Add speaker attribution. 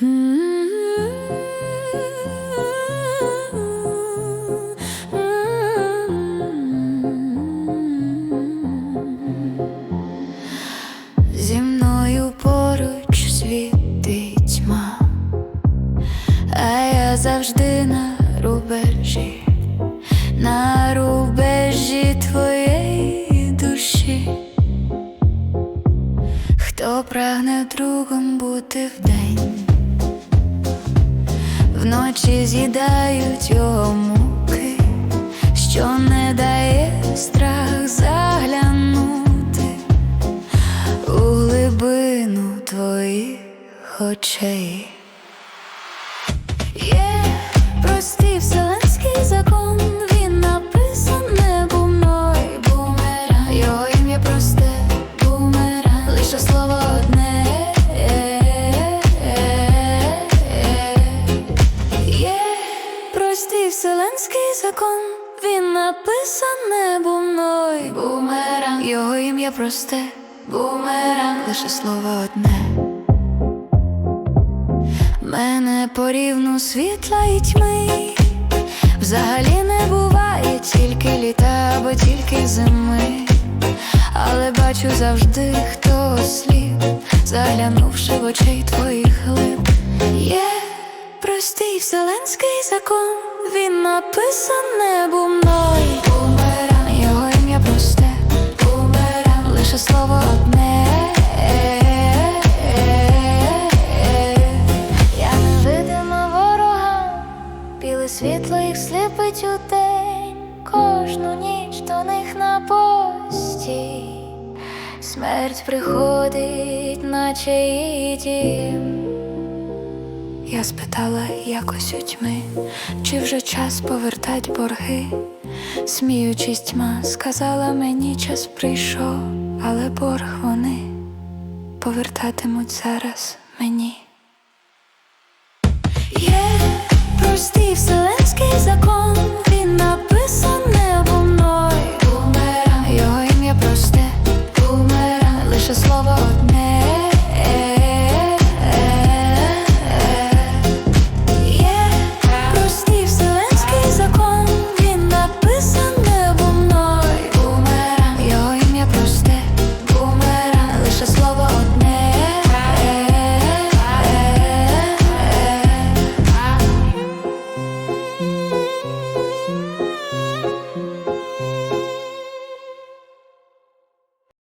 Speaker 1: Зі мною поруч світить а я завжди на рубежі, на рубежі твоєї душі. Хто прагне другом бути вдень, вночі з'їдають його муки, що не дає страх заглянути у глибину твоїх очей. Є прості вселенський він написаний був мною. Бумеранг. Його ім'я просте. Бумеранг, лише слово одне. Мене порівну світла і тьми. Взагалі не буває тільки літа або тільки зими, але бачу завжди, хто слід, заглянувши в очей твоїх вселенський закон, він написаний був мною Бумеранг, його ім'я просте, бумеранг, лише слово одне. Я невидима ворога, біле світло їх сліпить у день, кожну ніч до них на пості. Смерть приходить, наче її дім. Я спитала якось у тьми, чи вже час повертать борги. Сміючись, тьма сказала мені, час прийшов, але борг вони повертатимуть зараз мені.